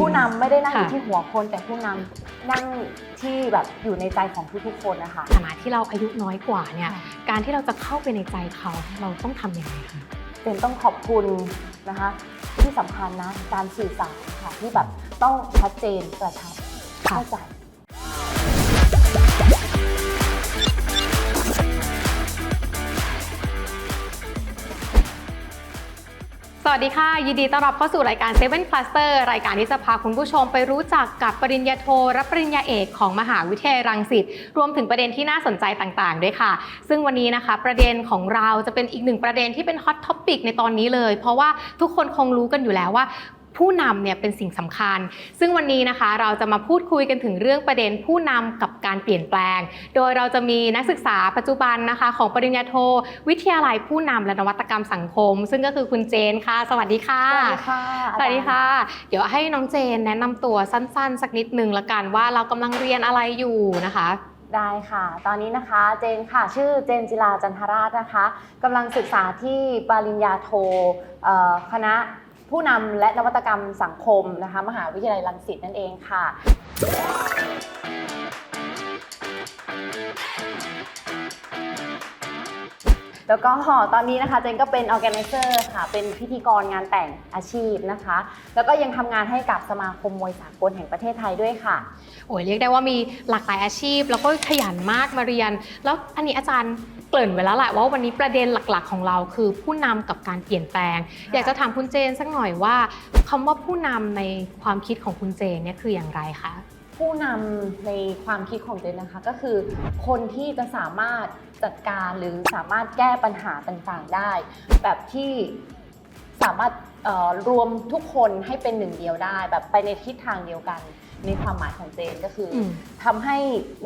ผู้นำไม่ได้นั่งอยู่ค่ะ ที่หัวคน แต่ผู้นำนั่งที่แบบอยู่ในใจของทุกๆคนนะคะ ฐานะที่เราอายุน้อยกว่าเนี่ย ค่ะ การที่เราจะเข้าไปในใจเขาเราต้องทำยังไงคะเป็นต้องขอบคุณนะคะ ที่สำคัญนะการสื่อสารค่ะที่แบบต้องชัดเจนกระชับค่ะ เข้าใจ วัสดีค่ะ ยินดีต้อนรับเข้าสู่รายการ Seven Cluster รายการที่จะพาคุณผู้ชมไปรู้จักกับปริญญาโทรับปริญญาเอกของมหาวิทยาลัยรังสิตรวมถึงประเด็นที่น่าสนใจต่างๆ ด้วยค่ะ ซึ่งวันนี้นะคะ ประเด็นของเราจะเป็นอีกหนึ่งประเด็นที่เป็นฮอตท็อปิกในตอนนี้เลย เพราะว่าทุกคนคงรู้กันอยู่แล้วว่า ผู้นำเนี่ยเป็นสิ่งสำคัญ ซึ่งวันนี้นะคะเราจะมาพูดคุยกันถึงเรื่องประเด็นผู้นำกับการเปลี่ยนแปลง โดยเราจะมีนักศึกษาปัจจุบันนะคะของปริญญาโท วิทยาลัยผู้นำและนวัตกรรมสังคม ซึ่งก็คือคุณเจนค่ะ สวัสดีค่ะ สวัสดีค่ะ สวัสดีค่ะ เดี๋ยวให้น้องเจนแนะนำตัวสั้นๆ สักนิดนึงละกันว่าเรากำลังเรียนอะไรอยู่นะคะได้ค่ะ ตอนนี้นะคะเจนค่ะ ชื่อเจนจิลาจันทราชนะคะกำลังศึกษาที่ปริญญาโทเอ่อคณะ ผู้นำและนวัตกรรมสังคมนะคะ มหาวิทยาลัยรังสิตนั่นเองค่ะ แล้วก็ตอนนี้นะคะเจนก็เป็น organizer ค่ะ เป็นพิธีกรงานแต่งอาชีพนะคะ แล้วก็ยังทำงานให้กับสมาคมมวยสากลแห่งประเทศไทยด้วยค่ะ โอ้ยเรียกได้ว่ามีหลากหลายอาชีพ แล้วก็ขยันมากมาเรียน แล้วอันนี้อาจารย์ เกริ่นไว้แล้วแหละว่าวันนี้ประเด็นหลักๆ ของเราคือผู้นำกับการเปลี่ยนแปลง อยากจะถามคุณเจนสักหน่อยว่าคำว่าผู้นำในความคิดของคุณเจนเนี่ยคืออย่างไรคะผู้นำในความคิดของเจนนะคะ ก็คือ คนที่จะสามารถจัดการหรือสามารถแก้ปัญหาต่างๆได้ แบบที่สามารถเอ่อรวมทุกคนให้เป็นหนึ่งเดียวได้ แบบไปในทิศทางเดียวกัน ในความหมายของเจนก็คืออมทำให้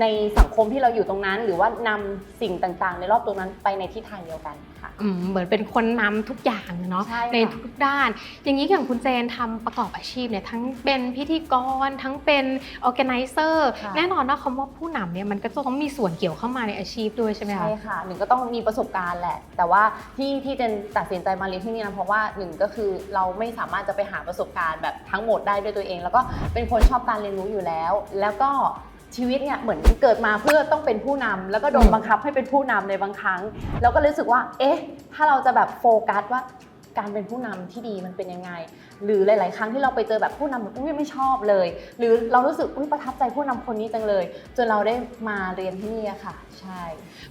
ในสังคมที่เราอยู่ตรงนั้น หรือว่านำสิ่งต่างๆ ในรอบตรงนั้นไปในทิศทางเดียวกันค่ะอืมเหมือนเป็นคนนำทุกอย่างเนาะใช่ค่ะในทุกด้าน อย่างนี้อย่างคุณเจนทำประกอบอาชีพเนี่ยทั้งเป็นพิธีกรทั้งเป็น organizer ค่ะแน่นอนว่าคำว่าผู้นำเนี่ยมันก็จะต้องมีส่วนเกี่ยวเข้ามาในอาชีพด้วยใช่ไหมคะใช่ค่ะหนึ่งก็ต้องมีประสบการณ์แหละ แต่ว่าที่ที่เจนตัดสินใจมาเรียนที่นี่นะเพราะว่าหนึ่งก็คือเราไม่สามารถจะไปหาประสบการณ์แบบทั้งหมดได้ด้วยตัวเอง แล้วก็เป็นคนชอบการเรียนรู้อยู่แล้ว แล้วก็ชีวิตเนี่ยเหมือนเกิดมาเพื่อต้องเป็นผู้นำแล้วก็โดนอืมบังคับให้เป็นผู้นำในบางครั้ง แล้วก็รู้สึกว่า เอ๊ะ ถ้าเราจะแบบโฟกัสว่า การเป็นผู้นำที่ดีมันเป็นยังไง หรือหลาย ๆ ครั้งที่เราไปเจอแบบผู้นำแบบอุ้ยไม่ชอบเลย หรือเรารู้สึกอุ้ยประทับใจผู้นำคนนี้จังเลย จนเราได้มาเรียนที่นี่อะค่ะ ใช่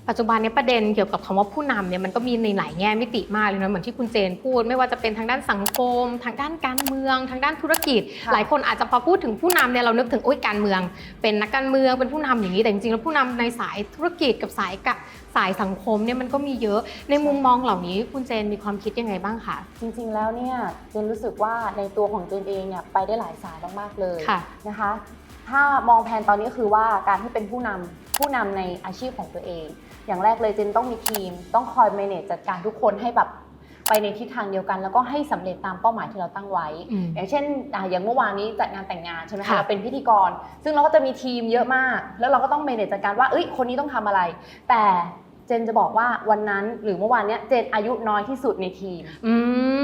ปัจจุบันเนี้ประเด็นเกี่ยวกับคำว่าผู้นำเนี่ยมันก็มีในหลายแง่มิติมากเลยนะเหมือนที่คุณเจนพูด ไม่ว่าจะเป็นทางด้านสังคม ทางด้านการเมือง ทางด้านธุรกิจค่ะหลายคนอาจจะพอพูดถึงผู้นำเนี่ยเรานึกถึงโอ้ยการเมือง เป็นนักการเมืองเป็นผู้นำอย่างนี้แต่จริงๆแล้วผู้นำในสายธุรกิจกับสายกะสายสังคมเนี่ยมันก็มีเยอะ ในมุมมองเหล่านี้คุณเจนมีความคิดยังไงบ้างคะจริงๆแล้วเนี่ยเจนรู้สึกว่าในตัวของเจนเองเนี่ยไปได้หลายสายมากๆเลยค่ะนะคะ ถ้ามองแผนตอนนี้คือว่าการที่เป็นผู้นำผู้นำในอาชีพของตัวเอง อย่างแรกเลยเจนต้องมีทีม ต้องคอย manage จัดการทุกคนให้แบบ ไปในทิศทางเดียวกัน แล้วก็ให้สำเร็จตามเป้าหมายที่เราตั้งไว้อืมอย่างเช่นอะอย่างเมื่อวานนี้จัดงานแต่งงานใช่ไหมค่ะคะเราเป็นพิธีกร ซึ่งเราก็จะมีทีมเยอะมาก แล้วเราก็ต้อง manage จัดการว่าเอ้ยคนนี้ต้องทำอะไร แต่เจนจะบอกว่าวันนั้นหรือเมื่อวานเนี้ยเจนอายุน้อยที่สุดในทีม อื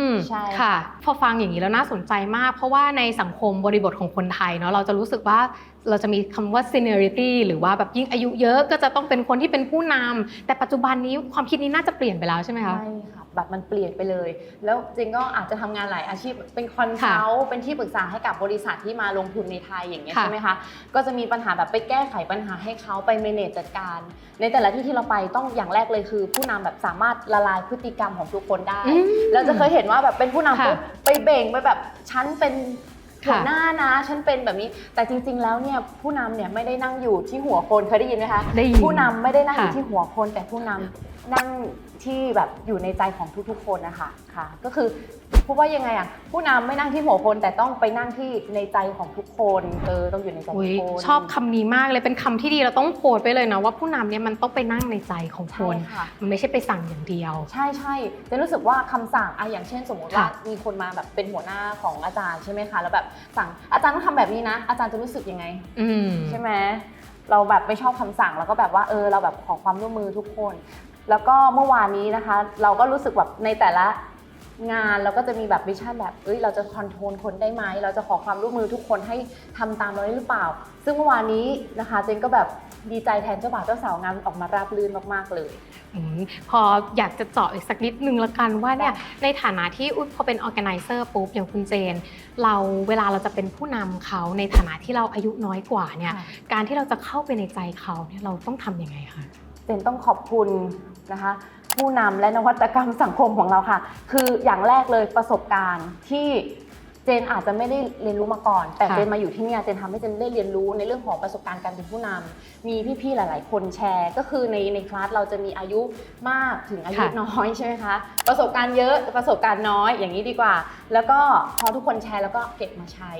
มใช่ค่ะ พอฟังอย่างนี้แล้วน่าสนใจมาก เพราะว่าในสังคมบริบทของคนไทยเนาะเราจะรู้สึกว่า เราจะมีคำว่า seniority หรือว่าแบบยิ่งอายุเยอะก็จะต้องเป็นคนที่เป็นผู้นำแต่ปัจจุบันนี้ความคิดนี้น่าจะเปลี่ยนไปแล้วใช่ไหมคะใช่ค่ะแบบมันเปลี่ยนไปเลย แล้วจริงก็อาจจะทำงานหลายอาชีพเป็นคอนซัลท์เป็นที่ปรึกษาให้กับบริษัทที่มาลงทุนในไทยอย่างเงี้ยค่ะใช่ไหมคะก็จะมีปัญหาแบบไปแก้ไขปัญหาให้เขาไปเมเนจจัดการ ในแต่ละที่ที่เราไปต้องอย่างแรกเลยคือ ผู้นำแบบสามารถละลายพฤติกรรมของทุกคนได้อืมเราจะเคยเห็นว่าแบบเป็นผู้นำค่ะปุ๊บไปเบ่งไปแบบฉันเป็น หัวค่ะหน้านะ ฉันเป็นแบบนี้ แต่จริง ๆ แล้วเนี่ยผู้นำเนี่ยไม่ได้นั่งอยู่ที่หัวคนเคยได้ยินไหมคะ ได้ยิน ผู้นำไม่ได้นั่งอยู่ค่ะที่หัวคนแต่ผู้นำ นั่งที่แบบอยู่ในใจของทุกๆ คนนะคะค่ะ ก็คือพูดว่ายังไงอะผู้นำไม่นั่งที่หัวคนแต่ต้องไปนั่งที่ในใจของทุกคนเออต้องอยู่ในใจอุ๊ทุยกคนชอบคำนี้มากเลยเป็นคำที่ดีเราต้องโพสต์ไปเลยนะว่าผู้นำเนี่ยมันต้องไปนั่งในใจของคใช่น ค่ะ มันไม่ใช่ไปสั่งอย่างเดียว ใช่ใช่จะรู้สึกว่าคำสั่งอะอย่างเช่น สมมติว่าค่ะมีคนมาแบบเป็นหัวหน้าของอาจารย์ใช่ไหมคะ แล้วแบบสั่งอาจารย์ต้องทำแบบนี้นะ อาจารย์จะรู้สึกยังไงอืมใช่ไหมเราแบบไม่ชอบคำสั่งแล้วก็แบบว่าเออเราแบบขอความร่วมมือทุกคน แล้วก็เมื่อวานนี้นะคะ เราก็รู้สึกแบบในแต่ละงานเราก็จะมีแบบวิชั่นแบบเอ้ยเราจะคอนโทรลคนได้ไหมเราจะขอความร่วมมือทุกคนให้ทำตามเราได้หรือเปล่า ซึ่งเมื่อวานนี้นะคะเจนก็แบบดีใจแทนเจ้าบ่าวเจ้าสาวงานออกมาราบรื่นมากๆเลยอืมพออยากจะเจาะอีกสักนิดนึงละกันว่าเนี่ยในฐานะที่อุ๊ยพอเป็น organizer ปุ๊บอย่างคุณเจน เราเวลาเราจะเป็นผู้นำเขาในฐานะที่เราอายุน้อยกว่าเนี่ยการที่เราจะเข้าไปในใจเขาเนี่ยเราต้องทำยังไงคะเจนต้องขอบคุณ นะคะผู้นำและนวัตกรรมสังคมของเราค่ะ คืออย่างแรกเลยประสบการณ์ที่เจนอาจจะไม่ได้เรียนรู้มาก่อน แต่ค่ะเจนมาอยู่ที่เนี่ยเจนทำให้เจนได้เรียนรู้ในเรื่องของประสบการณ์การเป็นผู้นำมีพี่ๆหลาย ๆ คนแชร์ ก็คือในในคลาสเราจะมีอายุมากถึงอายุน้อยใช่ไหมคะ ประสบการณ์เยอะประสบการณ์น้อยอย่างนี้ดีกว่า แล้วก็พอทุกคนแชร์แล้วก็เก็บมาใช้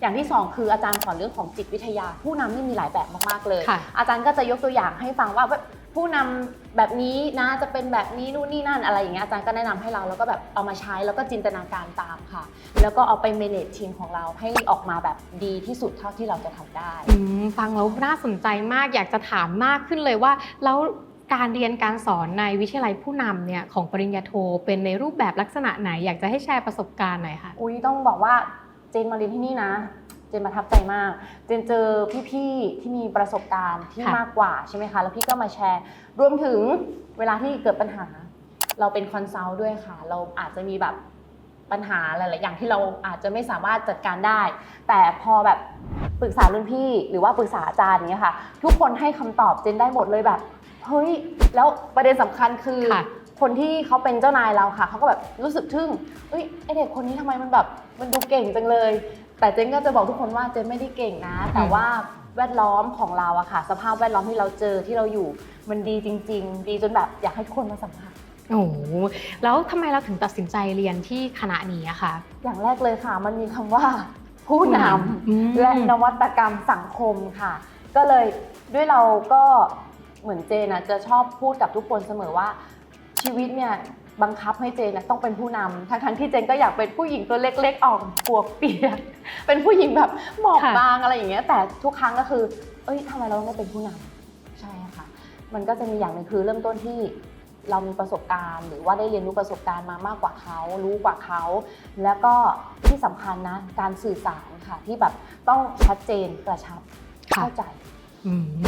อย่างที่สองคืออาจารย์สอนเรื่องของจิตวิทยา ผู้นำนี่มีหลายแบบมากๆเลยค่ะอาจารย์ก็จะยกตัวอย่างให้ฟังว่าแบบ ผู้นำแบบนี้นะจะเป็นแบบนี้นู่นนี่นั่นอะไรอย่างเงี้ยอาจารย์ก็แนะนำให้เราแล้วก็แบบเอามาใช้แล้วก็จินตนาการตามค่ะ แล้วก็เอาไป manage ทีมของเราให้ออกมาแบบดีที่สุดเท่าที่เราจะทำได้อืมฟังแล้วน่าสนใจมากอยากจะถามมากขึ้นเลยว่าแล้วการเรียนการสอนในวิทยาลัยผู้นำเนี่ยของปริญญาโทเป็นในรูปแบบลักษณะไหน อยากจะให้แชร์ประสบการณ์หน่อยค่ะ อุ้ยต้องบอกว่าเจนมาเรียนที่นี่นะ เจนประทับใจมาก เจนเจอพี่ๆที่มีประสบการณ์ที่ค่ะ มากกว่าใช่ไหมคะ แล้วพี่ก็มาแชร์ รวมถึงเวลาที่เกิดปัญหา เราเป็นคอนซัลท์ด้วยค่ะ เราอาจจะมีแบบปัญหาหลายๆอย่างที่เราอาจจะไม่สามารถจัดการได้ แต่พอแบบปรึกษารุ่นพี่หรือว่าปรึกษาอาจารย์เนี้ยค่ะ ทุกคนให้คำตอบเจนได้หมดเลยแบบ เฮ้ย แล้วประเด็นสำคัญคือ ค่ะ คนที่เขาเป็นเจ้านายเราค่ะ เขาก็แบบรู้สึกทึ่งเอ้ยไอเด็กคนนี้ทำไมมันแบบมันดูเก่งจังเลย แต่เจนก็จะบอกทุกคนว่าเจนไม่ได้เก่งนะ แต่ว่าแวดล้อมของเราอะค่ะ สภาพแวดล้อมที่เราเจอที่เราอยู่มันดีจริง ๆ ดีจนแบบอยากให้ทุกคนมาสัมผัสโอ้โหแล้วทำไมเราถึงตัดสินใจเรียนที่คณะนี้อะคะอย่างแรกเลยค่ะ มันมีคำว่าผู้นอืมำและนวัตกรรมสังคมค่ะ ก็เลยด้วยเราก็เหมือนเจนอะจะชอบพูดกับทุกคนเสมอว่า ชีวิตเนี่ยบังคับให้เจนน่ะต้องเป็นผู้นำทั้งทั้งๆที่เจนก็อยากเป็นผู้หญิงตัวเล็กๆออกปวกเปียกเป็นผู้หญิงแบบหมอบบางอะไรอย่างเงี้ยแต่ทุกครั้งก็คือ เอ้ยทำไมเราไม่เป็นผู้นำใช่ค่ะ มันก็จะมีอย่างหนึ่งคือเริ่มต้นที่เรามีประสบการณ์ หรือว่าได้เรียนรู้ประสบการณ์มามากกว่าเขา รู้กว่าเขา แล้วก็ที่สำคัญนะการสื่อสารค่ะที่แบบต้องชัดเจนกระชับค่ะ เข้าใจอืม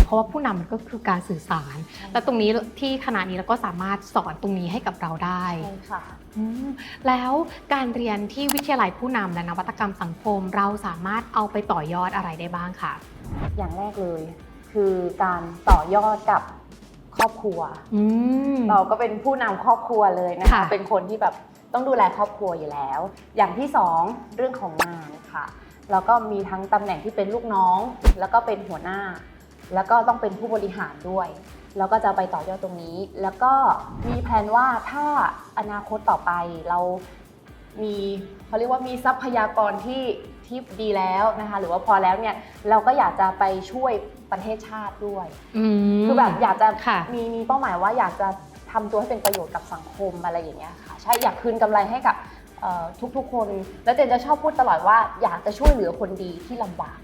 เพราะว่าผู้นำมันก็คือการสื่อสาร และตรงนี้ที่คณะนี้เราก็สามารถสอนตรงนี้ให้กับเราได้ใช่ค่ะอืมแล้วการเรียนที่วิทยาลัยผู้นำและนวัตกรรมสังคม เราสามารถเอาไปต่อยอดอะไรได้บ้างคะอย่างแรกเลย คือการต่อยอดกับครอบครัวอืมเราก็เป็นผู้นำครอบครัวเลยนะคะค่ะเป็นคนที่แบบต้องดูแลครอบครัวอยู่แล้ว อย่างที่สองเรื่องของงานค่ะแล้วก็มีทั้งตำแหน่งที่เป็นลูกน้อง แล้วก็เป็นหัวหน้า แล้วก็ต้องเป็นผู้บริหารด้วย แล้วก็จะไปต่อยอดตรงนี้ แล้วก็มีแผนว่าถ้าอนาคตต่อไปเรามีเขาเรียกว่ามีทรัพยากรที่ที่ดีแล้วนะคะหรือว่าพอแล้วเนี่ยเราก็อยากจะไปช่วยประเทศชาติด้วยอืมคือแบบอยากจะค่ะมีมีเป้าหมายว่าอยากจะทำตัวให้เป็นประโยชน์กับสังคมอะไรอย่างเงี้ยค่ะใช่อยากคืนกำไรให้กับเอ่อทุกๆคน แล้วเจนจะชอบพูดตลอดว่าอยากจะช่วยเหลือคนดีที่ลำบาก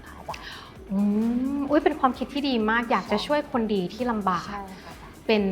ค่ะ อาจารย์อืมอุ้ยเป็นความคิดที่ดีมากอยากจะช่วยคนดีที่ลำบาก ใช่ค่ะอาจารย์เป็น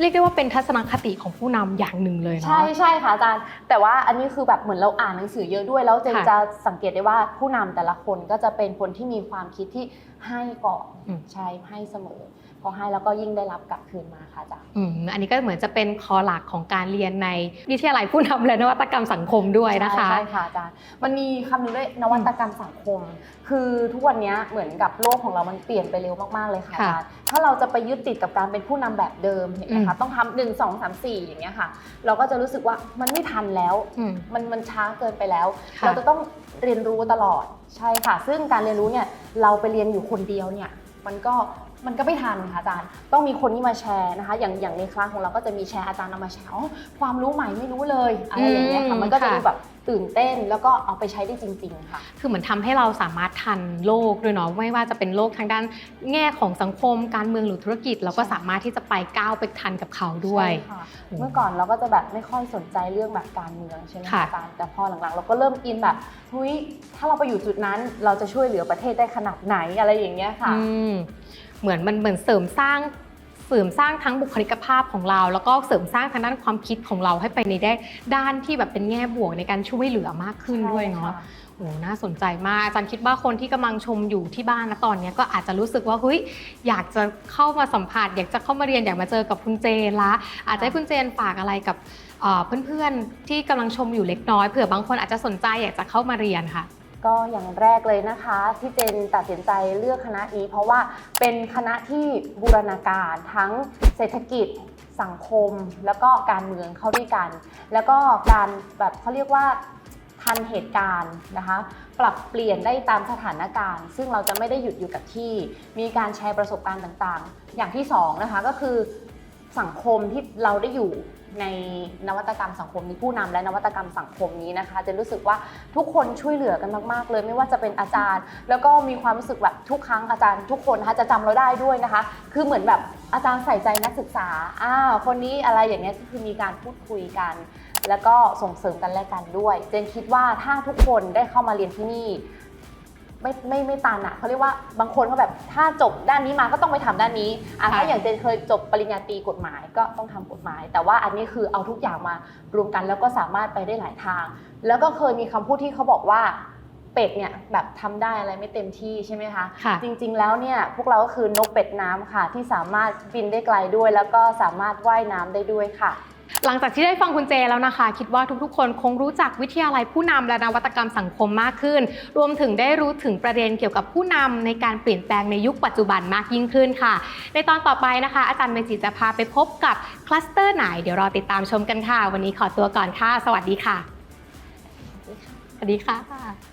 เรียกได้ว่าเป็นทัศนคติของผู้นำอย่างหนึ่งเลยเนาะ ใช่ใช่ค่ะอาจารย์ แต่ว่าอันนี้คือแบบเหมือนเราอ่านหนังสือเยอะด้วยแล้วเจนค่ะ จะสังเกตได้ว่าผู้นำแต่ละคนก็จะเป็นคนที่มีความคิดที่ให้ก่อน อืม ใช่ให้เสมอ พอให้แล้วก็ยิ่งได้รับกลับคืนมาค่ะอาจารย์อืมอันนี้ก็เหมือนจะเป็นคอหลักของการเรียนในวิทยาลัยผู้นำและนวัตกรรมสังคมด้วยนะคะใช่ใช่ค่ะอาจารย์มันมีคำหนึงด้วยนวัตกรรมสังคม คือทุกวันนี้เหมือนกับโลกของเรามันเปลี่ยนไปเร็วมากๆเลยค่ะอาค่ะจารย์ถ้าเราจะไปยึดติดกับการเป็นผู้นำแบบเดิมเห็นไหมอืคะมต้องทำหนึ่งสองสามสี่อย่างเงี้ยค่ะ เราก็จะรู้สึกว่ามันไม่ทันแล้วอืมมันมันช้าเกินไปแล้วค่ะเราจะต้องเรียนรู้ตลอดใช่ค่ะ ซึ่งการเรียนรู้เนี่ยเราไปเรียนอยู่คนเดียวเนี่ยมันก็ มันก็ไม่ทันค่ะอาจารย์ ต้องมีคนที่มาแชร์นะคะ อย่างอย่างในคลาสของเราก็จะมีแชร์อาจารย์นำมาแชร์อ๋อความรู้ใหม่ไม่รู้เลยอะไรอย่างเงี้ยค่ะ มันก็จะดูแบบตื่นเต้นแล้วก็เอาไปใช้ได้จริง ๆ ค่ะ คือเหมือนทำให้เราสามารถทันโลกด้วยเนาะ ไม่ว่าจะเป็นโลกทางด้านแง่ของสังคม การเมืองหรือธุรกิจ เราก็ใช่สามารถที่จะไปก้าวไปทันกับเขาด้วยใช่ค่ะเมื่อก่อนเราก็จะแบบไม่ค่อยสนใจเรื่องแบบการเมืองใช่ไหมค่ะอาจารย์ แต่พอหลังๆ เราก็เริ่มอินแบบเฮ้ยถ้าเราไปอยู่จุดนั้นเราจะช่วยเหลือประเทศได้ขนาดไหนอะไรอย่างเงี้ยค่ะอืม เหมือนมันเหมือนเสริมสร้างเสริมสร้างทั้งบุคลิกภาพของเรา แล้วก็เสริมสร้างทางด้านความคิดของเราให้ไปในได้ด้านที่แบบเป็นแง่บวกในการช่วยเหลือมากขึ้นด้วยเนาะใช่ค่โอ้น่าสนใจมากอาจารย์คิดว่าคนที่กำลังชมอยู่ที่บ้านนะตอนเนี้ยก็อาจจะรู้สึกว่าเฮ้ยอยากจะเข้ามาสัมผัส อยากจะเข้ามาเรียนอยากมาเจอกับคุณเจนละ อาจจะให้คุณเจนฝากอะไรกับเอ่อเพื่อนๆที่กำลังชมอยู่เล็กน้อยเผื่อบางคนอาจจะสนใจอยากจะเข้ามาเรียนค่ะ ก็อย่างแรกเลยนะคะที่เจนตัดสินใจเลือกคณะนี้ เพราะว่าเป็นคณะที่บูรณาการทั้งเศรษฐกิจสังคมแล้วก็การเมืองเข้าด้วยกัน แล้วก็การแบบเขาเรียกว่าทันเหตุการณ์นะคะ ปรับเปลี่ยนได้ตามสถานการณ์ ซึ่งเราจะไม่ได้หยุดอยู่กับที่ มีการแชร์ประสบการณ์ต่างๆ อย่างที่สองนะคะก็คือ สังคมที่เราได้อยู่ในนวัตกรรมสังคมนี้ผู้นำและนวัตกรรมสังคมนี้นะคะเจะรู้สึกว่าทุกคนช่วยเหลือกันมากๆ เลยไม่ว่าจะเป็นอาจารย์ แล้วก็มีความรู้สึกแบบทุกครั้งอาจารย์ ทุกคนนะคะจะจำเราได้ด้วยนะคะ คือเหมือนแบบอาจารย์ใส่ใจนักศึกษาอ้าวคนนี้อะไรอย่างเงี้ยก็คือมีการพูดคุยกัน แล้วก็ส่งเสริมกันและกันด้วย เจนคิดว่าถ้าทุกคนได้เข้ามาเรียนที่นี่ ไม่ไม่ไม่ตันอะเขาเรียกว่าบางคนเขาแบบถ้าจบด้านนี้มาก็ต้องไปทำด้านนี้อะค่ะถ้าอย่างเจนเคยจบปริญญาตรีกฎหมายก็ต้องทำกฎหมาย แต่ว่าอันนี้คือเอาทุกอย่างมารวมกันแล้วก็สามารถไปได้หลายทาง แล้วก็เคยมีคำพูดที่เขาบอกว่าเป็ดเนี่ยแบบทำได้อะไรไม่เต็มที่ใช่ไหมคะค่ะจริงๆแล้วเนี่ยพวกเราก็คือนกเป็ดน้ำค่ะ ที่สามารถบินได้ไกลด้วย แล้วก็สามารถว่ายน้ำได้ด้วยค่ะ หลังจากที่ได้ฟังคุณเจแล้วนะคะ คิดว่าทุกๆ คนคงรู้จักวิทยาลัยผู้นำและนวัตกรรมสังคมมากขึ้น รวมถึงได้รู้ถึงประเด็นเกี่ยวกับผู้นำในการเปลี่ยนแปลงในยุคปัจจุบันมากยิ่งขึ้นค่ะ ในตอนต่อไปนะคะ อาจารย์เมจิจะพาไปพบกับคลัสเตอร์ไหน เดี๋ยวรอติดตามชมกันค่ะ วันนี้ขอตัวก่อนค่ะ สวัสดีค่ะ สวัสดีค่ะ